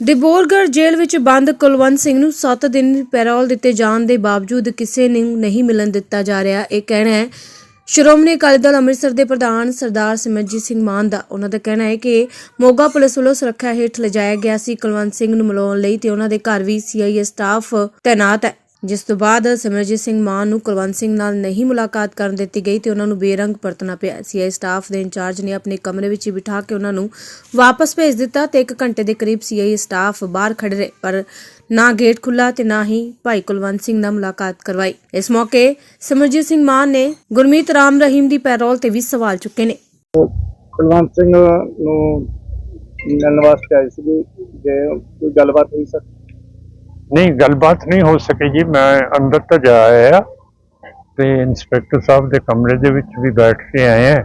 ਦਿਬੋਰਗੜ੍ਹ ਜੇਲ੍ਹ ਵਿੱਚ ਬੰਦ ਕੁਲਵੰਤ ਸਿੰਘ ਨੂੰ 7 ਦਿਨ ਪੈਰੋਲ ਦਿੱਤੇ ਜਾਣ ਦੇ ਬਾਵਜੂਦ ਕਿਸੇ ਨੂੰ ਨਹੀਂ ਮਿਲਣ ਦਿੱਤਾ ਜਾ ਰਿਹਾ। ਇਹ ਕਹਿਣਾ ਹੈ, ਸ਼੍ਰੋਮਣੀ ਅਕਾਲੀ ਦਲ ਅੰਮ੍ਰਿਤਸਰ ਦੇ ਪ੍ਰਧਾਨ ਸਰਦਾਰ ਸਿਮਰਜੀਤ ਸਿੰਘ ਮਾਨ ਦਾ। ਉਹਨਾਂ ਦਾ ਕਹਿਣਾ ਹੈ ਕਿ ਮੋਗਾ ਪੁਲਿਸ ਵੱਲੋਂ ਸੁਰੱਖਿਆ ਹੇਠ ਲਿਜਾਇਆ ਗਿਆ ਸੀ ਕੁਲਵੰਤ ਸਿੰਘ ਨੂੰ ਮਿਲਾਉਣ ਲਈ ਤੇ ਉਹਨਾਂ ਦੇ ਘਰ ਵੀ ਸੀਆਈਏ ਸਟਾਫ ਤੈਨਾਤ ਹੈ। ਜਿਸ ਤੋਂ ਬਾਅਦ ਸਿਮਰਜੀਤ ਸਿੰਘ ਮਾਨ ਨੂੰ ਕੁਲਵੰਤ ਸਿੰਘ ਨਾਲ ਨਹੀਂ ਮੁਲਾਕਾਤ ਕਰਨ ਦਿੱਤੀ ਗਈ ਤੇ ਉਹਨਾਂ ਨੂੰ ਬੇਰੰਗ ਪਰਤਣਾ ਪਿਆ। ਸੀਆਈ ਸਟਾਫ ਦੇ ਇੰਚਾਰਜ ਨੇ ਆਪਣੇ ਕਮਰੇ ਵਿੱਚ ਹੀ ਬਿਠਾ ਕੇ ਉਹਨਾਂ ਨੂੰ ਵਾਪਸ ਭੇਜ ਦਿੱਤਾ ਤੇ 1 ਘੰਟੇ ਦੇ ਕਰੀਬ ਸੀਆਈ ਸਟਾਫ ਬਾਹਰ ਖੜੇ ਰਹੇ, ਪਰ ਨਾ ਗੇਟ ਖੁੱਲਾ ਤੇ ਨਾ ਹੀ ਭਾਈ ਕੁਲਵੰਤ ਸਿੰਘ ਨਾਲ ਮੁਲਾਕਾਤ ਕਰਵਾਈ। ਇਸ ਮੌਕੇ ਸਿਮਰਜੀਤ ਸਿੰਘ ਮਾਨ ਨੇ ਗੁਰਮੀਤ ਰਾਮ ਰਹੀਮ ਦੀ ਪੈਰੋਲ ਤੇ ਵੀ ਸਵਾਲ ਚੁੱਕੇ ਨੇ। ਕੁਲਵੰਤ ਸਿੰਘ ਨੂੰ ਮਿਲਣ ਵਾਸਤੇ ਆਏ ਸੀਗੇ, ਜੇ ਕੋਈ ਗੱਲਬਾਤ ਹੋਈ ਸਰ? ਨਹੀਂ, ਗੱਲਬਾਤ ਨਹੀਂ ਹੋ ਸਕੀ ਜੀ ਮੈਂ ਅੰਦਰ ਤਾਂ ਜਾ ਆਇਆ ਤੇ ਇੰਸਪੈਕਟਰ ਸਾਹਿਬ ਦੇ ਕਮਰੇ ਦੇ ਵਿੱਚ ਵੀ ਬੈਠ ਕੇ ਆਏ ਆ।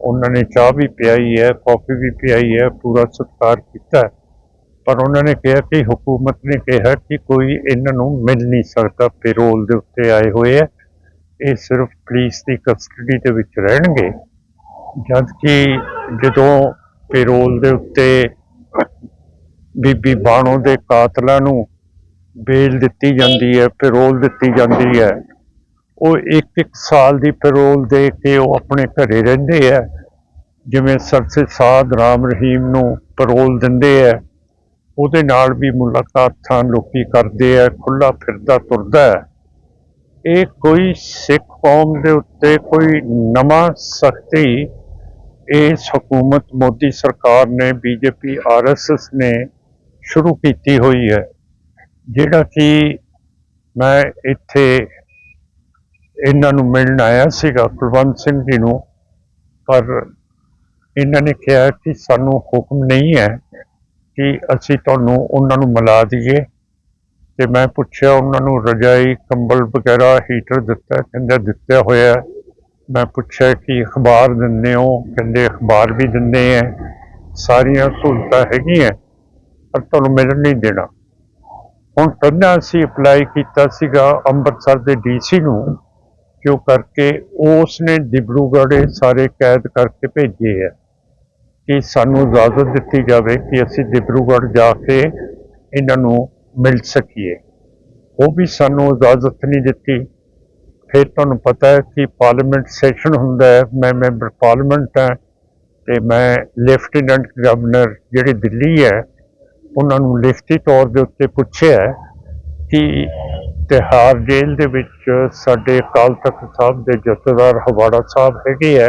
ਉਹਨਾਂ ਨੇ ਚਾਹ ਵੀ ਪਿਆਈ ਹੈ, ਕਾਫੀ ਵੀ ਪਿਆਈ ਹੈ, ਪੂਰਾ ਸਤਿਕਾਰ ਕੀਤਾ ਪਰ ਉਹਨਾਂ ਨੇ ਕਿਹਾ ਕਿ ਹਕੂਮਤ ਨੇ ਕਿਹਾ ਕਿ ਕੋਈ ਇਹਨਾਂ ਨੂੰ ਮਿਲ ਨਹੀਂ ਸਕਦਾ, ਪੈਰੋਲ ਦੇ ਉੱਤੇ ਆਏ ਹੋਏ ਆ। ਇਹ ਸਿਰਫ ਪੁਲਿਸ ਦੀ ਕਸਟਡੀ ਦੇ ਵਿੱਚ ਰਹਿਣਗੇ। ਜਦ ਕਿ ਜਦੋਂ ਪੈਰੋਲ ਦੇ ਉੱਤੇ ਬੀਬੀ ਬਾਣੋ ਦੇ ਕਾਤਲਾਂ ਨੂੰ ਬੇਲ ਦਿੱਤੀ ਜਾਂਦੀ ਹੈ, ਪੈਰੋਲ ਦਿੱਤੀ ਜਾਂਦੀ ਹੈ। ਉਹ ਇੱਕ ਇੱਕ ਸਾਲ ਦੀ ਪੈਰੋਲ ਦੇ ਕੇ ਉਹ ਆਪਣੇ ਘਰੇ ਰਹਿੰਦੇ ਆ ਜਿਵੇਂ ਸਰਸੇ ਸਾਧ ਰਾਮ ਰਹੀਮ ਨੂੰ ਪੈਰੋਲ ਦਿੰਦੇ ਆ ਉਹਦੇ ਨਾਲ ਵੀ ਮੁਲਾਕਾਤਾਂ ਲੋਕੀ ਕਰਦੇ ਆ ਖੁੱਲਾ ਫਿਰਦਾ ਤੁਰਦਾ ਇਹ ਕੋਈ ਸਿੱਖ ਕੌਮ ਦੇ ਉੱਤੇ ਕੋਈ ਨਵਾਂ ਸਖਤੀ, ਇਸ ਹਕੂਮਤ ਮੋਦੀ ਸਰਕਾਰ ਨੇ, ਬੀਜੇਪੀ, ਆਰਐਸਐਸ ਨੇ ਸ਼ੁਰੂ ਕੀਤੀ ਹੋਈ ਹੈ। ਜਿਹੜਾ ਕਿ ਮੈਂ ਇੱਥੇ ਇਹਨਾਂ ਨੂੰ ਮਿਲਣ ਆਇਆ ਸੀਗਾ, ਕੁਲਵੰਤ ਸਿੰਘ ਜੀ ਨੂੰ, ਪਰ ਇਹਨਾਂ ਨੇ ਕਿਹਾ ਕਿ ਸਾਨੂੰ ਹੁਕਮ ਨਹੀਂ ਹੈ ਕਿ ਅਸੀਂ ਤੁਹਾਨੂੰ ਉਹਨਾਂ ਨੂੰ ਮਿਲਾ ਦਈਏ। ਤੇ ਮੈਂ ਪੁੱਛਿਆ, ਉਹਨਾਂ ਨੂੰ ਰਜਾਈ, ਕੰਬਲ ਵਗੈਰਾ, ਹੀਟਰ ਦਿੱਤਾ, ਕਹਿੰਦਾ ਦਿੱਤਾ ਹੋਇਆ। ਮੈਂ ਪੁੱਛਿਆ ਕਿ ਅਖਬਾਰ ਦਿੰਦੇ ਹੋ? ਕਹਿੰਦੇ ਅਖਬਾਰ ਵੀ ਦਿੰਦੇ ਆ ਸਾਰੀਆਂ ਸਹੂਲਤਾਂ ਹੈਗੀਆਂ, ਪਰ ਤੁਹਾਨੂੰ ਮਿਲਣ ਨਹੀਂ ਦੇਣਾ। ਹੁਣ ਪਹਿਲਾਂ ਅਸੀਂ ਅਪਲਾਈ ਕੀਤਾ ਸੀਗਾ ਅੰਮ੍ਰਿਤਸਰ ਦੇ ਡੀਸੀ ਨੂੰ, ਜੋ ਕਰਕੇ ਉਸ ਨੇ ਡਿਬਰੂਗੜ੍ਹ ਇਹ ਸਾਰੇ ਕੈਦ ਕਰਕੇ ਭੇਜੇ ਆ ਕਿ ਸਾਨੂੰ ਇਜਾਜ਼ਤ ਦਿੱਤੀ ਜਾਵੇ ਕਿ ਅਸੀਂ ਡਿਬਰੂਗੜ੍ਹ ਜਾ ਕੇ ਇਹਨਾਂ ਨੂੰ ਮਿਲ ਸਕੀਏ। ਉਹ ਵੀ ਸਾਨੂੰ ਇਜਾਜ਼ਤ ਨਹੀਂ ਦਿੱਤੀ। ਫਿਰ ਤੁਹਾਨੂੰ ਪਤਾ ਹੈ ਕਿ ਪਾਰਲੀਮੈਂਟ ਸੈਸ਼ਨ ਹੁੰਦਾ ਹੈ, ਮੈਂ ਮੈਂਬਰ ਪਾਰਲੀਮੈਂਟ ਹਾਂ ਤੇ ਮੈਂ ਲੈਫਟੀਨੈਂਟ ਗਵਰਨਰ ਜਿਹੜੇ ਦਿੱਲੀ ਹੈ ਉਹਨਾਂ ਨੂੰ ਲਿਖਤੀ ਤੌਰ ਦੇ ਉੱਤੇ ਪੁੱਛਿਆ ਕਿ ਤਿਹਾੜ ਜੇਲ੍ਹ ਦੇ ਵਿੱਚ ਸਾਡੇ ਅਕਾਲ ਤਖਤ ਸਾਹਿਬ ਦੇ ਜਥੇਦਾਰ ਹਵਾੜਾ ਸਾਹਿਬ ਹੈਗੇ ਹੈ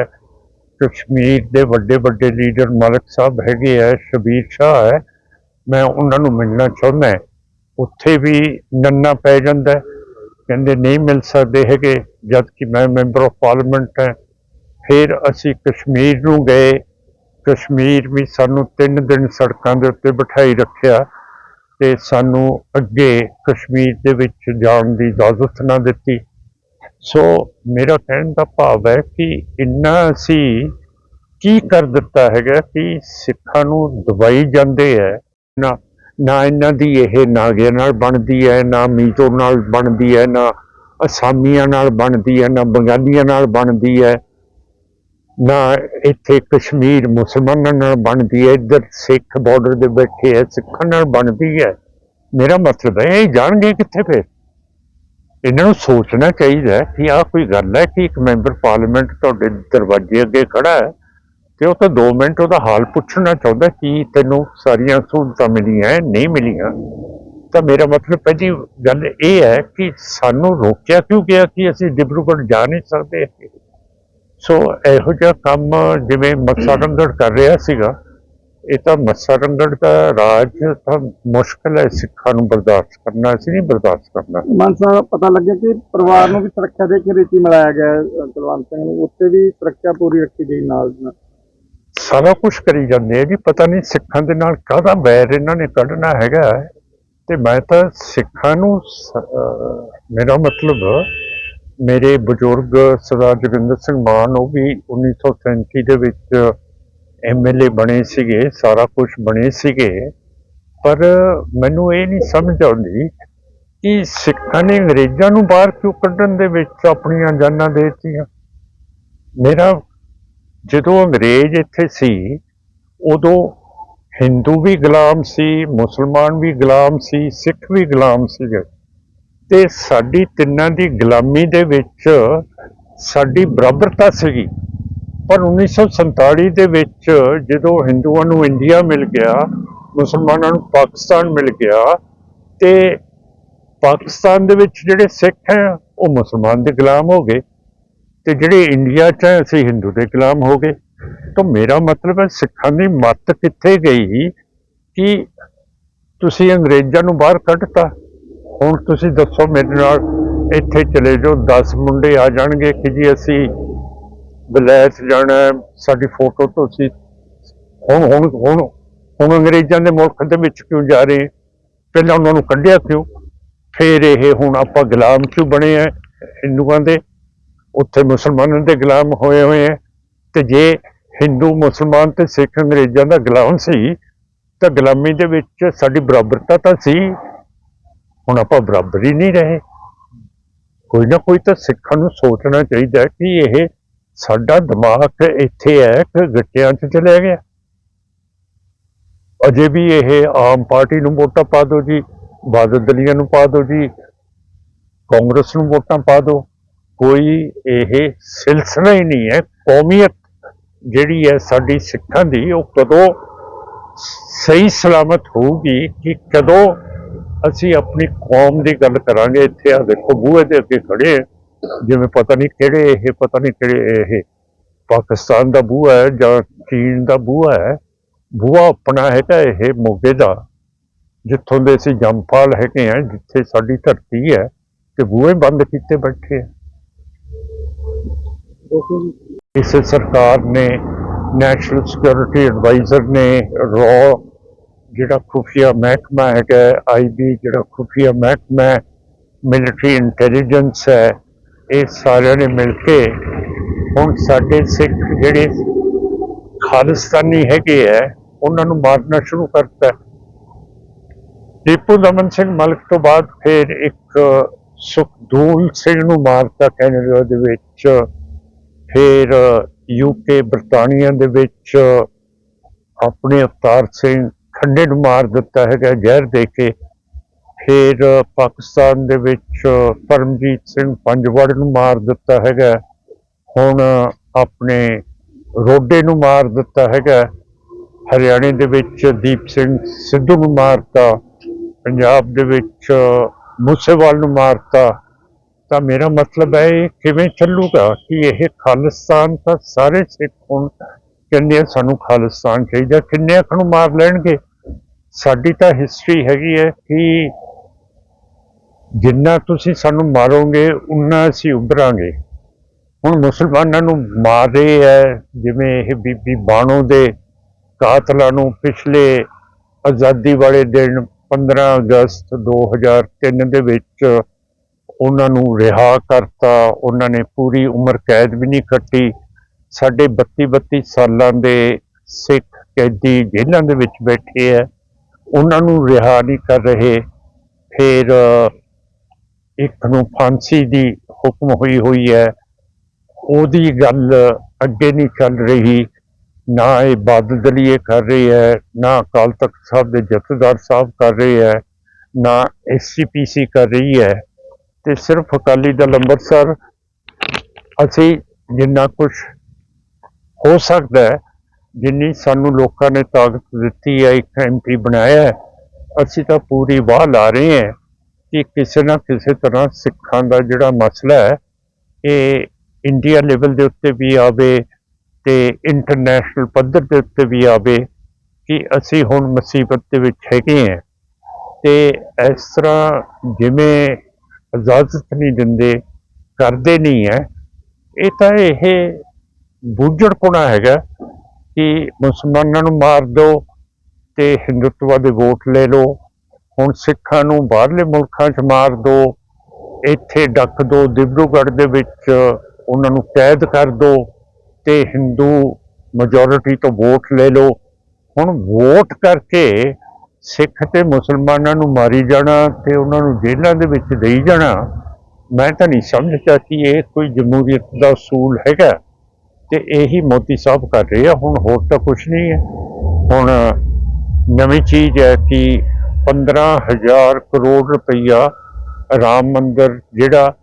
ਕਸ਼ਮੀਰ ਦੇ ਵੱਡੇ ਵੱਡੇ ਲੀਡਰ ਮਲਕ ਸਾਹਿਬ ਹੈਗੇ ਹੈ ਸ਼ਬੀਰ ਸ਼ਾਹ ਹੈ। ਮੈਂ ਉਹਨਾਂ ਨੂੰ ਮਿਲਣਾ ਚਾਹੁੰਦਾ ਉੱਥੇ ਵੀ ਨੰਨਾ ਪੈ ਜਾਂਦਾ ਕਹਿੰਦੇ ਨਹੀਂ ਮਿਲ ਸਕਦੇ ਹੈਗੇ ਜਦ ਕਿ ਮੈਂ ਮੈਂਬਰ ਆਫ ਪਾਰਲੀਮੈਂਟ ਹਾਂ। ਫਿਰ ਅਸੀਂ ਕਸ਼ਮੀਰ ਨੂੰ ਗਏ। ਕਸ਼ਮੀਰ ਵੀ ਸਾਨੂੰ ਤਿੰਨ ਦਿਨ ਸੜਕਾਂ ਦੇ ਉੱਤੇ ਬਿਠਾਈ ਰੱਖਿਆ ਤੇ ਸਾਨੂੰ ਅੱਗੇ ਕਸ਼ਮੀਰ ਦੇ ਵਿੱਚ ਜਾਣ ਦੀ ਇਜਾਜ਼ਤ ਨਾ ਦਿੱਤੀ। ਸੋ ਮੇਰਾ ਕਹਿਣ ਦਾ ਭਾਵ ਹੈ ਕਿ ਇੰਨਾ ਅਸੀਂ ਕੀ ਕਰ ਦਿੱਤਾ ਹੈਗਾ ਕਿ ਸਿੱਖਾਂ ਨੂੰ ਦਵਾਈ ਜਾਂਦੇ ਹੈ ਨਾ ਨਾ ਇਹਨਾਂ ਦੀ ਇਹ ਨਾਗਿਆਂ ਨਾਲ ਬਣਦੀ ਹੈ, ਨਾ ਮੀਜ਼ੋ ਨਾਲ ਬਣਦੀ ਹੈ, ਨਾ ਅਸਾਮੀਆਂ ਨਾਲ ਬਣਦੀ ਹੈ, ਨਾ ਬੰਗਾਲੀਆਂ ਨਾਲ ਬਣਦੀ ਹੈ। ਨਾ ਇੱਥੇ ਕਸ਼ਮੀਰ ਮੁਸਲਮਾਨਾਂ ਨਾਲ ਬਣਦੀ ਹੈ, ਇੱਧਰ ਸਿੱਖ ਬਾਰਡਰ ਦੇ ਬੈਠੇ ਹੈ, ਸਿੱਖਾਂ ਨਾਲ ਬਣਦੀ ਹੈ। ਮੇਰਾ ਮਤਲਬ ਹੈ, ਇਹ ਜਾਣਗੇ ਕਿੱਥੇ ਫਿਰ? ਇਹਨਾਂ ਨੂੰ ਸੋਚਣਾ ਚਾਹੀਦਾ ਕਿ ਆਹ ਕੋਈ ਗੱਲ ਹੈ ਕਿ ਇੱਕ ਮੈਂਬਰ ਪਾਰਲੀਮੈਂਟ ਤੁਹਾਡੇ ਦਰਵਾਜ਼ੇ ਅੱਗੇ ਖੜਾ ਹੈ ਤੇ ਉਹ ਤਾਂ 2 ਮਿੰਟ ਉਹਦਾ ਹਾਲ ਪੁੱਛਣਾ ਚਾਹੁੰਦਾ ਕਿ ਤੈਨੂੰ ਸਾਰੀਆਂ ਸਹੂਲਤਾਂ ਮਿਲੀਆਂ ਨਹੀਂ ਮਿਲੀਆਂ। ਤਾਂ ਮੇਰਾ ਮਤਲਬ ਪਹਿਲੀ ਗੱਲ ਇਹ ਹੈ ਕਿ ਸਾਨੂੰ ਰੋਕਿਆ ਕਿਉਂ ਗਿਆ ਕਿ ਅਸੀਂ ਡਿਬਰੂਗੜ੍ਹ ਜਾ ਨਹੀਂ ਸਕਦੇ ਸੋ ਇਹੋ ਜਿਹਾ ਕੰਮ ਜਿਵੇਂ ਮੱਸਾ ਰੰਗੜ ਕਰ ਰਿਹਾ ਸੀਗਾ ਇਹ ਤਾਂ ਮੱਸਾ ਰੰਗੜ ਦਾ ਰਾਜ ਤਾਂ ਮੁਸ਼ਕਲ ਹੈ ਸਿੱਖਾਂ ਨੂੰ ਬਰਦਾਸ਼ਤ ਕਰਨਾ ਅਸੀਂ ਨਹੀਂ ਬਰਦਾਸ਼ਤ ਕਰਨਾ ਮਾਨ ਸਾਹਿਬ ਪਤਾ ਲੱਗਿਆ ਕਿ ਪਰਿਵਾਰ ਨੂੰ ਵੀ ਸੁਰੱਖਿਆ ਦੇ ਕੇ ਹੀ ਮਿਲਾਇਆ ਗਿਆ ਕੁਲਵੰਤ ਸਿੰਘ ਨੂੰ ਉੱਤੇ ਵੀ ਸੁਰੱਖਿਆ ਪੂਰੀ ਰੱਖੀ ਗਈ ਨਾਲ। ਸਾਰਾ ਕੁਝ ਕਰੀ ਜਾਂਦੇ ਆ ਜੀ ਪਤਾ ਨਹੀਂ ਸਿੱਖਾਂ ਦੇ ਨਾਲ ਕਾਹਦਾ ਵੈਰ ਇਹਨਾਂ ਨੇ ਕੱਢਣਾ ਹੈਗਾ। ਤੇ ਮੈਂ ਤਾਂ ਸਿੱਖਾਂ ਨੂੰ ਮੇਰਾ ਮਤਲਬ ਮੇਰੇ ਬਜ਼ੁਰਗ ਸਰਦਾਰ ਜੋਗਿੰਦਰ ਸਿੰਘ ਮਾਨ, ਉਹ ਵੀ 1937 ਦੇ ਵਿੱਚ ਐਮਐਲਏ ਬਣੇ ਸੀਗੇ, ਸਾਰਾ ਕੁਝ ਬਣੇ ਸੀਗੇ। ਪਰ ਮੈਨੂੰ ਇਹ ਨਹੀਂ ਸਮਝ ਆਉਂਦੀ ਕਿ ਸਿੱਖਾਂ ਨੇ ਅੰਗਰੇਜ਼ਾਂ ਨੂੰ ਬਾਹਰ ਕਿਉਂ ਕੱਢਣ ਦੇ ਵਿੱਚ ਆਪਣੀਆਂ ਜਾਨਾਂ ਦੇ ਦਿੱਤੀਆਂ? ਮੇਰਾ ਜਦੋਂ ਅੰਗਰੇਜ਼ ਇੱਥੇ ਸੀ, ਉਦੋਂ ਹਿੰਦੂ ਵੀ ਗੁਲਾਮ ਸੀ, ਮੁਸਲਮਾਨ ਵੀ ਗੁਲਾਮ ਸੀ, ਸਿੱਖ ਵੀ ਗੁਲਾਮ ਸੀਗੇ। ਤੇ ਸਾਡੀ ਤਿੰਨਾਂ ਦੀ ਗੁਲਾਮੀ ਦੇ ਵਿੱਚ ਸਾਡੀ ਬਰਾਬਰਤਾ ਸੀਗੀ। ਪਰ 1947 ਦੇ ਵਿੱਚ ਜਦੋਂ ਹਿੰਦੂਆਂ ਨੂੰ ਇੰਡੀਆ ਮਿਲ ਗਿਆ, ਮੁਸਲਮਾਨਾਂ ਨੂੰ ਪਾਕਿਸਤਾਨ ਮਿਲ ਗਿਆ, ਤੇ ਪਾਕਿਸਤਾਨ ਦੇ ਵਿੱਚ ਜਿਹੜੇ ਸਿੱਖ ਹੈ, ਉਹ ਮੁਸਲਮਾਨ ਦੇ ਗੁਲਾਮ ਹੋ ਗਏ ਤੇ ਜਿਹੜੇ ਇੰਡੀਆ 'ਚ ਹੈ, ਅਸੀਂ ਹਿੰਦੂ ਦੇ ਗੁਲਾਮ ਹੋ ਗਏ। ਤਾਂ ਮੇਰਾ ਮਤਲਬ ਹੈ, ਸਿੱਖਾਂ ਦੀ ਮੱਤ ਕਿੱਥੇ ਗਈ ਕਿ ਤੁਸੀਂ ਅੰਗਰੇਜ਼ਾਂ ਨੂੰ ਬਾਹਰ ਕੱਢਤਾ? ਹੁਣ ਤੁਸੀਂ ਦੱਸੋ ਮੇਰੇ ਨਾਲ ਇੱਥੇ ਚਲੇ ਜਾਓ 10 ਮੁੰਡੇ ਆ ਜਾਣਗੇ ਕਿ ਜੀ ਅਸੀਂ ਵਿਲਾਇਤ ਜਾਣਾ ਸਾਡੀ ਫੋਟੋ ਤੁਸੀਂ ਹੁਣ ਹੁਣ ਹੁਣ ਹੁਣ ਅੰਗਰੇਜ਼ਾਂ ਦੇ ਮੁਲਕ ਦੇ ਵਿੱਚ ਕਿਉਂ ਜਾ ਰਹੇ ਪਹਿਲਾਂ ਉਹਨਾਂ ਨੂੰ ਕੱਢਿਆ ਕਿਉਂ? ਫਿਰ ਇਹ ਹੁਣ ਆਪਾਂ ਗੁਲਾਮ ਕਿਉਂ ਬਣੇ ਆ ਹਿੰਦੂਆਂ ਦੇ, ਉੱਥੇ ਮੁਸਲਮਾਨਾਂ ਦੇ ਗੁਲਾਮ ਹੋਏ ਹੋਏ ਆ ਤੇ ਜੇ ਹਿੰਦੂ, ਮੁਸਲਮਾਨ ਤੇ ਸਿੱਖ ਅੰਗਰੇਜ਼ਾਂ ਦਾ ਗੁਲਾਮ ਸੀ, ਤਾਂ ਗੁਲਾਮੀ ਦੇ ਵਿੱਚ ਸਾਡੀ ਬਰਾਬਰਤਾ ਤਾਂ ਸੀ। ਹੁਣ ਆਪਾਂ ਬਰਾਬਰੀ ਨਹੀਂ ਰਹੇ। ਕੋਈ ਨਾ ਕੋਈ ਤਾਂ ਸਿੱਖਾਂ ਨੂੰ ਸੋਚਣਾ ਚਾਹੀਦਾ ਕਿ ਇਹ ਸਾਡਾ ਦਿਮਾਗ ਇੱਥੇ ਹੈ ਕਿ ਗੱਟਿਆਂ 'ਚ ਚਲਿਆ ਗਿਆ। ਅਜੇ ਵੀ ਇਹ ਆਮ ਪਾਰਟੀ ਨੂੰ ਵੋਟਾਂ ਪਾ ਦਿਓ ਜੀ, ਬਾਦਲ ਦਲੀਆਂ ਨੂੰ ਪਾ ਦਿਓ ਜੀ, ਕਾਂਗਰਸ ਨੂੰ ਵੋਟਾਂ ਪਾ ਦਿਓ। ਕੋਈ ਇਹ ਸਿਲਸਿਲਾ ਹੀ ਨਹੀਂ ਹੈ। ਕੌਮੀਅਤ ਜਿਹੜੀ ਹੈ ਸਾਡੀ ਸਿੱਖਾਂ ਦੀ, ਉਹ ਕਦੋਂ ਸਹੀ ਸਲਾਮਤ ਹੋਊਗੀ ਕਿ ਕਦੋਂ ਅਸੀਂ ਆਪਣੀ ਕੌਮ ਦੀ ਗੱਲ ਕਰਾਂਗੇ ਇੱਥੇ। ਆ ਦੇਖੋ, ਬੂਹੇ ਦੇ ਅੱਗੇ ਖੜੇ ਆ। ਜਿਵੇਂ ਪਤਾ ਨਹੀਂ ਕਿਹੜੇ ਇਹ, ਪਤਾ ਨਹੀਂ ਕਿਹੜੇ ਇਹ ਪਾਕਿਸਤਾਨ ਦਾ ਬੂਹਾ ਹੈ ਜਾਂ ਚੀਨ ਦਾ ਬੂਹਾ ਹੈ। ਬੂਹਾ ਆਪਣਾ ਹੈਗਾ ਇਹ ਮੋਗੇ ਦਾ, ਜਿੱਥੋਂ ਦੇ ਅਸੀਂ ਜੰਮਪਾਲ ਹੈਗੇ ਆ, ਜਿੱਥੇ ਸਾਡੀ ਧਰਤੀ ਹੈ ਤੇ ਬੂਹੇ ਬੰਦ ਕੀਤੇ ਬੈਠੇ ਆ। ਇਸ ਸਰਕਾਰ ਨੇ ਨੈਸ਼ਨਲ ਸਿਕਿਉਰਿਟੀ ਐਡਵਾਈਜ਼ਰ ਨੇ ਰੋ ਜਿਹੜਾ ਖੁਫੀਆ ਮਹਿਕਮਾ ਹੈਗਾ ਆਈਬੀ ਜਿਹੜਾ ਖੁਫੀਆ ਮਹਿਕਮਾ ਹੈ ਮਿਲਟਰੀ ਇੰਟੈਲੀਜੈਂਸ ਹੈ, ਇਹ ਸਾਰਿਆਂ ਨੇ ਮਿਲ ਕੇ ਹੁਣ ਸਾਡੇ ਸਿੱਖ ਜਿਹੜੇ ਖਾਲਿਸਤਾਨੀ ਹੈਗੇ ਹੈ, ਉਹਨਾਂ ਨੂੰ ਮਾਰਨਾ ਸ਼ੁਰੂ ਕਰਤਾ ਹੈ। ਦਮਨ ਸਿੰਘ ਮਲਕ ਤੋਂ ਬਾਅਦ ਫਿਰ ਇੱਕ ਸੁਖਦੂਲ ਸਿੰਘ ਨੂੰ ਮਾਰਤਾ ਕੈਨੇਡਾ ਦੇ ਵਿੱਚ, ਫਿਰ ਯੂਕੇ ਬਰਤਾਨੀਆ ਦੇ ਵਿੱਚ, ਆਪਣੇ ਅਵਤਾਰ ਸਿੰਘ ਖੰਡੇ ਨੂੰ ਮਾਰ ਦਿੱਤਾ ਹੈਗਾ, ਜ਼ਹਿਰ ਦੇ ਕੇ। ਫਿਰ ਪਾਕਿਸਤਾਨ ਦੇ ਵਿੱਚ ਪਰਮਜੀਤ ਸਿੰਘ ਪੰਜਵੜ ਨੂੰ ਮਾਰ ਦਿੱਤਾ ਹੈਗਾ। ਹੁਣ ਆਪਣੇ ਰੋਡੇ ਨੂੰ ਮਾਰ ਦਿੱਤਾ ਹੈਗਾ। ਹਰਿਆਣੇ ਦੇ ਵਿੱਚ ਦੀਪ ਸਿੰਘ ਸਿੱਧੂ ਨੂੰ ਮਾਰਤਾ। ਪੰਜਾਬ ਦੇ ਵਿੱਚ ਮੂਸੇਵਾਲ ਨੂੰ ਮਾਰਤਾ। ਤਾਂ ਮੇਰਾ ਮਤਲਬ ਹੈ, ਇਹ ਕਿਵੇਂ ਚੱਲੂਗਾ ਕਿ ਇਹ ਖਾਲਿਸਤਾਨ ਤਾਂ ਸਾਰੇ ਸਿੱਖ ਹੁਣ, ਕਹਿੰਦੇ ਆ ਸਾਨੂੰ ਖਾਲਿਸਤਾਨ ਚਾਹੀਦਾ, ਕਿੰਨੇ ਅੱਖ ਨੂੰ ਮਾਰ ਲੈਣਗੇ? ਸਾਡੀ ਤਾਂ ਹਿਸਟਰੀ ਹੈਗੀ ਹੈ ਕਿ ਜਿੰਨਾ ਤੁਸੀਂ ਸਾਨੂੰ ਮਾਰੋਗੇ, ਉਨਾ ਅਸੀਂ ਉਭਰਾਂਗੇ। ਹੁਣ ਮੁਸਲਮਾਨਾਂ ਨੂੰ ਮਾਰ ਰਹੇ ਹੈ, ਜਿਵੇਂ ਇਹ ਬੀਬੀ ਬਾਣੋ ਦੇ ਕਾਤਲਾਂ ਨੂੰ ਪਿਛਲੇ ਆਜ਼ਾਦੀ ਵਾਲੇ ਦਿਨ 15 ਅਗਸਤ 2003 ਦੇ ਵਿੱਚ ਉਹਨਾਂ ਨੂੰ ਰਿਹਾ ਕਰਤਾ। ਉਹਨਾਂ ਨੇ ਪੂਰੀ ਉਮਰ ਕੈਦ ਵੀ ਨਹੀਂ ਕੱਟੀ। ਸਾਡੇ 32 32 ਸਾਲਾਂ ਦੇ ਸਿੱਖ ਕੈਦੀ ਜੇਲ੍ਹਾਂ ਦੇ ਵਿੱਚ ਬੈਠੇ ਹੈ। ਉਹਨਾਂ ਨੂੰ ਰਿਹਾ ਨਹੀਂ ਕਰ ਰਹੇ। ਫਿਰ ਇੱਕ ਨੂੰ ਫਾਂਸੀ ਦੀ ਹੁਕਮ ਹੋਈ ਹੋਈ ਹੈ। ਉਹਦੀ ਗੱਲ ਅੱਗੇ ਨਹੀਂ ਚੱਲ ਰਹੀ। ਨਾ ਇਹ ਬਾਦਲ ਦਲੀਏ ਕਰ ਰਹੀ ਹੈ, ਨਾ ਅਕਾਲ ਤਖਤ ਸਾਹਿਬ ਦੇ ਜਥੇਦਾਰ ਸਾਹਿਬ ਕਰ ਰਹੇ ਹੈ, ਨਾ ਐਸਸੀਪੀਸੀ ਕਰ ਰਹੀ ਹੈ। ਤੇ ਸਿਰਫ ਅਕਾਲੀ ਦਲ ਅੰਮ੍ਰਿਤਸਰ, ਅਸੀਂ ਜਿੰਨਾ ਕੁਝ ਹੋ ਸਕਦਾ ਹੈ ਜਿੰਨੀ ਸਾਨੂੰ ਲੋਕਾਂ ਨੇ ਤਾਕਤ ਦਿੱਤੀ ਹੈ, ਇੱਕ ਐਮਪੀ ਬਣਾਇਆ ਹੈ, ਅਸੀਂ ਤਾਂ ਪੂਰੀ ਵਾਹ ਲਾ ਰਹੇ ਹਾਂ ਕਿ ਕਿਸੇ ਨਾ ਕਿਸੇ ਤਰ੍ਹਾਂ ਸਿੱਖਾਂ ਦਾ ਜਿਹੜਾ ਮਸਲਾ ਹੈ, ਇਹ ਇੰਡੀਆ ਲੈਵਲ ਦੇ ਉੱਤੇ ਵੀ ਆਵੇ ਤੇ ਇੰਟਰਨੈਸ਼ਨਲ ਪੱਧਰ ਦੇ ਉੱਤੇ ਵੀ ਆਵੇ ਕਿ ਅਸੀਂ ਹੁਣ ਮੁਸੀਬਤ ਦੇ ਵਿੱਚ ਹੈਗੇ ਹਾਂ। ਤੇ ਇਸ ਤਰ੍ਹਾਂ ਜਿਵੇਂ ਇਜਾਜ਼ਤ ਨਹੀਂ ਦਿੰਦੇ, ਕਰਦੇ ਨਹੀਂ ਹੈ, ਇਹ ਤਾਂ ਇਹ ਬੁੱਝੜਪੁਣਾ ਹੈਗਾ। ਕਿ ਮੁਸਲਮਾਨਾਂ ਨੂੰ ਮਾਰ ਦਿਓ ਤੇ ਹਿੰਦੂਤਵਾ ਦੇ ਵੋਟ ਲੈ ਲਓ। ਹੁਣ ਸਿੱਖਾਂ ਨੂੰ ਬਾਹਰਲੇ ਮੁਲਕਾਂ 'ਚ ਮਾਰ ਦਿਓ। ਇੱਥੇ ਡੱਕ ਦਿਓ ਦਿਬਰੂਗੜ੍ਹ ਦੇ ਵਿੱਚ ਉਹਨਾਂ ਨੂੰ ਕੈਦ ਕਰ ਦਿਓ ਤੇ ਹਿੰਦੂ ਮੈਜੋਰਿਟੀ ਤੋਂ ਵੋਟ ਲੈ ਲਓ। ਹੁਣ ਵੋਟ ਕਰਕੇ ਸਿੱਖ ਤੇ ਮੁਸਲਮਾਨਾਂ ਨੂੰ ਮਾਰੀ ਜਾਣਾ ਤੇ ਉਹਨਾਂ ਨੂੰ ਜੇਲ੍ਹਾਂ ਦੇ ਵਿੱਚ ਦੇਈ ਜਾਣਾ, ਮੈਂ ਤਾਂ ਨਹੀਂ ਸਮਝਦਾ ਕਿ ਇਹ ਕੋਈ ਜਮਹੂਰੀਅਤ ਦਾ ਅਸੂਲ ਹੈਗਾ। ਤੇ ਇਹੀ ਮੋਦੀ ਸਾਹਿਬ ਕਰ ਰਹੇ ਆ, ਹੁਣ ਹੋਰ ਤਾਂ ਕੁਝ ਨਹੀਂ ਹੈ। ਹੁਣ ਨਵੀਂ ਚੀਜ਼ ਹੈ ਕਿ 15000 ਕਰੋੜ ਰੁਪਈਆ ਰਾਮ ਮੰਦਰ ਜਿਹੜਾ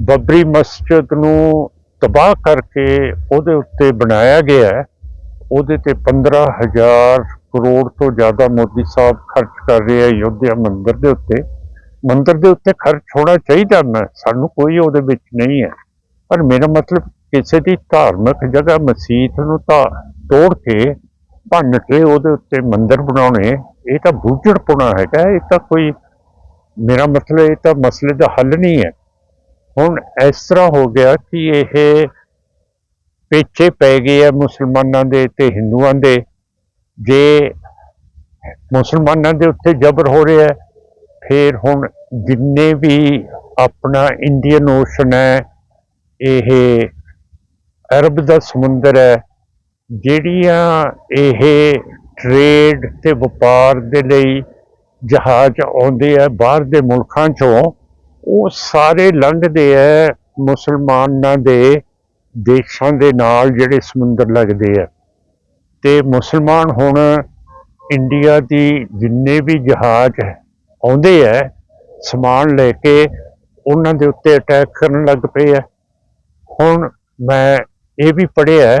ਬੱਬਰੀ ਮਸਜਿਦ ਨੂੰ ਤਬਾਹ ਕਰਕੇ ਉਹਦੇ ਉੱਤੇ ਬਣਾਇਆ ਗਿਆ ਹੈ, ਉਹਦੇ ਤੇ 15000 ਕਰੋੜ ਤੋਂ ਜ਼ਿਆਦਾ ਮੋਦੀ ਸਾਹਿਬ ਖਰਚ ਕਰ ਰਹੇ ਆ ਯੋਧਿਆ ਮੰਦਰ ਦੇ ਉੱਤੇ। ਮੰਦਰ ਦੇ ਉੱਤੇ ਖਰਚ ਹੋਣਾ ਚਾਹੀਦਾ ਮੈਂ ਸਾਨੂੰ ਕੋਈ ਉਹਦੇ ਵਿੱਚ ਨਹੀਂ ਹੈ। ਪਰ ਮੇਰਾ ਮਤਲਬ ਕਿਸੇ ਦੀ ਧਾਰਮਿਕ ਜਗ੍ਹਾ ਮਸਜਿਦ ਨੂੰ ਤਾਂ ਤੋੜ ਕੇ ਭੰਨ ਕੇ ਉਹਦੇ ਉੱਤੇ ਮੰਦਰ ਬਣਾਉਣੇ, ਇਹ ਤਾਂ ਬੂਝੜਪੁਣਾ ਹੈਗਾ, ਇਹ ਤਾਂ ਕੋਈ ਮੇਰਾ ਮਤਲਬ ਇਹ ਤਾਂ ਮਸਲੇ ਦਾ ਹੱਲ ਨਹੀਂ ਹੈ। ਹੁਣ ਇਸ ਤਰ੍ਹਾਂ ਹੋ ਗਿਆ ਕਿ ਇਹ ਪੇਚੇ ਪੈ ਗਏ ਆ ਮੁਸਲਮਾਨਾਂ ਦੇ ਤੇ ਹਿੰਦੂਆਂ ਦੇ। ਜੇ ਮੁਸਲਮਾਨਾਂ ਦੇ ਉੱਤੇ ਜ਼ਬਰ ਹੋ ਰਿਹਾ ਹੈ ਫਿਰ ਹੁਣ ਜਿੰਨੇ ਵੀ ਆਪਣਾ ਇੰਡੀਅਨ ਓਸ਼ਨ ਹੈ, ਇਹ ਅਰਬ ਦਾ ਸਮੁੰਦਰ ਹੈ, ਜਿਹੜੀਆਂ ਇਹ ਟ੍ਰੇਡ ਤੇ ਵਪਾਰ ਦੇ ਲਈ ਜਹਾਜ਼ ਆਉਂਦੇ ਆ ਬਾਹਰ ਦੇ ਮੁਲਕਾਂ ਚੋਂ, ਉਹ ਸਾਰੇ ਲੰਘਦੇ ਆ ਮੁਸਲਮਾਨਾਂ ਦੇ ਦੇਸ਼ਾਂ ਦੇ ਨਾਲ ਜਿਹੜੇ ਸਮੁੰਦਰ ਲੱਗਦੇ ਆ। ਤੇ ਮੁਸਲਮਾਨ ਹੁਣ ਇੰਡੀਆ ਦੀ ਜਿੰਨੇ ਵੀ ਜਹਾਜ਼ ਆਉਂਦੇ ਆ, ਸਮਾਨ ਲੈ ਕੇ ਉਹਨਾਂ ਦੇ ਉੱਤੇ ਅਟੈਕ ਕਰਨ ਲੱਗ ਪਏ ਆ। ਹੁਣ ਮੈਂ ਇਹ ਵੀ ਪੜ੍ਹਿਆ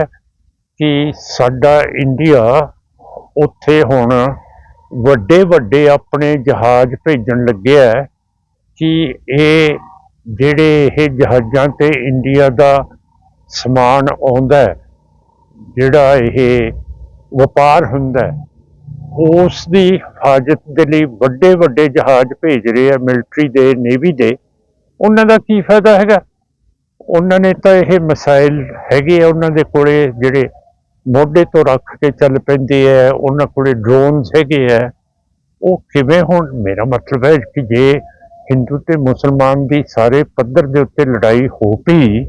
ਕਿ ਸਾਡਾ ਇੰਡੀਆ ਉੱਥੇ ਹੁਣ ਵੱਡੇ ਵੱਡੇ ਆਪਣੇ ਜਹਾਜ਼ ਭੇਜਣ ਲੱਗਿਆ ਹੈ ਕਿ ਇਹ ਜਿਹੜੇ ਇਹ ਜਹਾਜ਼ਾਂ ਤੇ ਇੰਡੀਆ ਦਾ ਸਮਾਨ ਆਉਂਦਾ ਜਿਹੜਾ ਇਹ ਵਪਾਰ ਹੁੰਦਾ ਉਸ ਦੀ ਹਿਫਾਜ਼ਤ ਦੇ ਲਈ ਵੱਡੇ ਵੱਡੇ ਜਹਾਜ਼ ਭੇਜ ਰਹੇ ਆ ਮਿਲਟਰੀ ਦੇ ਨੇਵੀ ਦੇ, ਉਹਨਾਂ ਦਾ ਕੀ ਫਾਇਦਾ ਹੈਗਾ? ਉਹਨਾਂ ਨੇ ਤਾਂ ਇਹ ਮਸਾਇਲ ਹੈਗੇ ਆ, ਉਹਨਾਂ ਦੇ ਕੋਲੇ ਜਿਹੜੇ ਮੋਢੇ ਤੋਂ ਰੱਖ ਕੇ ਚੱਲ ਪੈਂਦੇ ਆ, ਉਹਨਾਂ ਕੋਲੇ ਡਰੋਨਸ ਹੈਗੇ ਆ। ਉਹ ਕਿਵੇਂ ਹੁਣ? ਮੇਰਾ ਮਤਲਬ ਹੈ ਕਿ ਜੇ ਹਿੰਦੂ ਤੇ ਮੁਸਲਮਾਨ ਦੀ ਸਾਰੇ ਪੱਧਰ ਦੇ ਉੱਤੇ ਲੜਾਈ ਹੋ ਪਈ,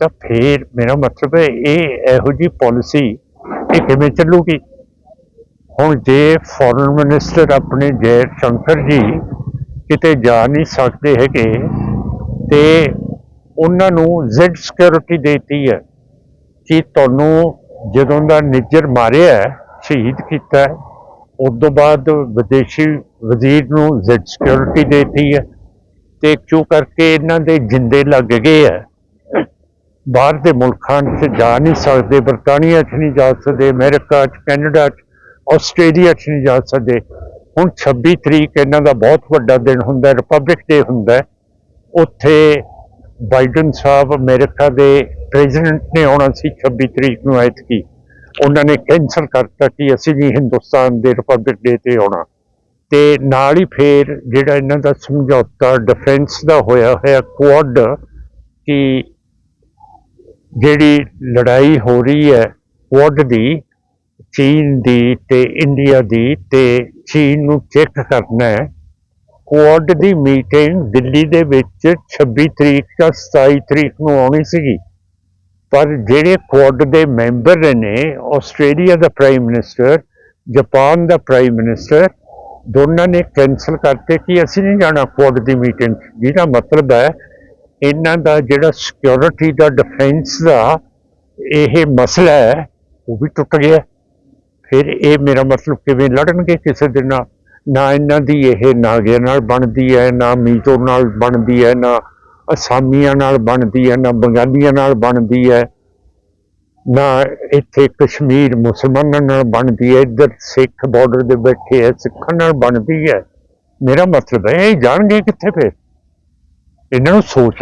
ਤਾਂ ਫੇਰ ਮੇਰਾ ਮਤਲਬ ਹੈ ਇਹ ਇਹੋ ਜੀ ਪਾਲਿਸੀ ਇਹ ਕਿਵੇਂ ਚੱਲੂਗੀ? ਹੁਣ ਜੇ ਫੋਰਨ ਮਿਨਿਸਟਰ ਆਪਣੇ ਜੈ ਸ਼ੰਕਰ ਜੀ ਕਿਤੇ ਜਾ ਨਹੀਂ ਸਕਦੇ ਹੈਗੇ, ਤੇ ਉਹਨਾਂ ਨੂੰ ਜ਼ੈਡ ਸਿਕਿਉਰਿਟੀ ਦੇਤੀ ਹੈ ਕਿ ਤੁਹਾਨੂੰ ਜਦੋਂ ਦਾ ਨਿੱਜਰ ਮਾਰਿਆ ਸ਼ਹੀਦ ਕੀਤਾ ਹੈ, ਉਸ ਤੋਂ ਬਾਅਦ ਵਿਦੇਸ਼ੀ ਵਜ਼ੀਰ ਨੂੰ ਜ਼ੈਡ ਸਿਕਿਉਰਿਟੀ ਦੇਤੀ ਹੈ ਤੇ ਕਿਉਂ ਕਰਕੇ ਇਹਨਾਂ ਦੇ ਜਿੰਦੇ ਲੱਗ ਗਏ ਹੈ। ਬਾਹਰ ਦੇ ਮੁਲਕਾਂ 'ਚ ਜਾ ਨਹੀਂ ਸਕਦੇ ਬਰਤਾਨੀਆ 'ਚ ਨਹੀਂ ਜਾ ਸਕਦੇ ਅਮਰੀਕਾ 'ਚ ਕੈਨੇਡਾ 'ਚ ਆਸਟ੍ਰੇਲੀਆ 'ਚ ਨਹੀਂ ਜਾ ਸਕਦੇ। ਹੁਣ 26 ਤਰੀਕ ਇਹਨਾਂ ਦਾ ਬਹੁਤ ਵੱਡਾ ਦਿਨ ਹੁੰਦਾ ਰਿਪਬਲਿਕ ਡੇ ਹੁੰਦਾ ਉੱਥੇ ਬਾਈਡਨ ਸਾਹਿਬ ਅਮਰੀਕਾ ਦੇ ਪ੍ਰੈਜ਼ੀਡੈਂਟ ਨੇ ਆਉਣਾ ਸੀ 26 ਤਰੀਕ ਨੂੰ ਐਤਕੀ। ਉਹਨਾਂ ਨੇ ਕੈਂਸਲ ਕਰਤਾ ਕਿ ਅਸੀਂ ਨਹੀਂ ਹਿੰਦੁਸਤਾਨ ਦੇ ਰਿਪਬਲਿਕ ਡੇ ਤੇ ਆਉਣਾ। ਤੇ ਨਾਲ ਹੀ ਫੇਰ ਜਿਹੜਾ ਇਹਨਾਂ ਦਾ ਸਮਝੌਤਾ ਡਿਫੈਂਸ ਦਾ ਹੋਇਆ ਹੋਇਆ ਕੁਆਡ ਕਿ ਜਿਹੜੀ ਲੜਾਈ ਹੋ ਰਹੀ ਹੈ ਕੁਆਡ ਦੀ, ਚੀਨ ਦੀ ਤੇ ਇੰਡੀਆ ਦੀ ਤੇ ਚੀਨ ਨੂੰ ਚੈੱਕ ਕਰਨਾ ਹੈ। ਕੁਆਡ ਦੀ ਮੀਟਿੰਗ ਦਿੱਲੀ ਦੇ ਵਿੱਚ 26 ਤਰੀਕ ਜਾਂ 27 ਤਰੀਕ ਨੂੰ ਆਉਣੀ ਸੀਗੀ। ਪਰ ਜਿਹੜੇ ਕੁਆਡ ਦੇ ਮੈਂਬਰ ਨੇ, ਆਸਟ੍ਰੇਲੀਆ ਦਾ ਪ੍ਰਾਈਮ ਮਿਨਿਸਟਰ ਜਾਪਾਨ ਦਾ ਪ੍ਰਾਈਮ ਮਿਨਿਸਟਰ ਦੋਨਾਂ ਨੇ ਕੈਨਸਲ ਕਰਤੇ ਕਿ ਅਸੀਂ ਨਹੀਂ ਜਾਣਾ ਕੁਆਡ ਦੀ ਮੀਟਿੰਗ ਜਿਹਦਾ ਮਤਲਬ ਹੈ, ਇਹਨਾਂ ਦਾ ਜਿਹੜਾ ਸਿਕਿਉਰਿਟੀ ਦਾ ਡਿਫੈਂਸ ਦਾ ਇਹ ਮਸਲਾ ਹੈ, ਉਹ ਵੀ ਟੁੱਟ ਗਿਆ। ਫਿਰ ਇਹ ਮੇਰਾ ਮਤਲਬ ਕਿਵੇਂ ਲੜਨਗੇ ਕਿਸੇ ਦੇ ਨਾਲ? ਨਾ ਇਹਨਾਂ ਦੀ ਇਹ ਨਾਗਿਆਂ ਨਾਲ ਬਣਦੀ ਹੈ, ਨਾ ਮੀਜ਼ੋ ਨਾਲ ਬਣਦੀ ਹੈ, ਨਾ ਅਸਾਮੀਆਂ ਨਾਲ ਬਣਦੀ ਹੈ, ਨਾ ਬੰਗਾਲੀਆਂ ਨਾਲ ਬਣਦੀ ਹੈ, ਨਾ ਇੱਥੇ ਕਸ਼ਮੀਰ ਮੁਸਲਮਾਨਾਂ ਨਾਲ ਬਣਦੀ ਹੈ, ਇੱਧਰ ਸਿੱਖ ਬਾਰਡਰ ਦੇ ਬੈਠੇ ਹੈ, ਸਿੱਖਾਂ ਨਾਲ ਬਣਦੀ ਹੈ। ਮੇਰਾ ਮਤਲਬ ਹੈ, ਇਹ ਜਾਣਗੇ ਕਿੱਥੇ ਫਿਰ? ਇਹਨਾਂ ਨੂੰ ਸੋਚਣਾ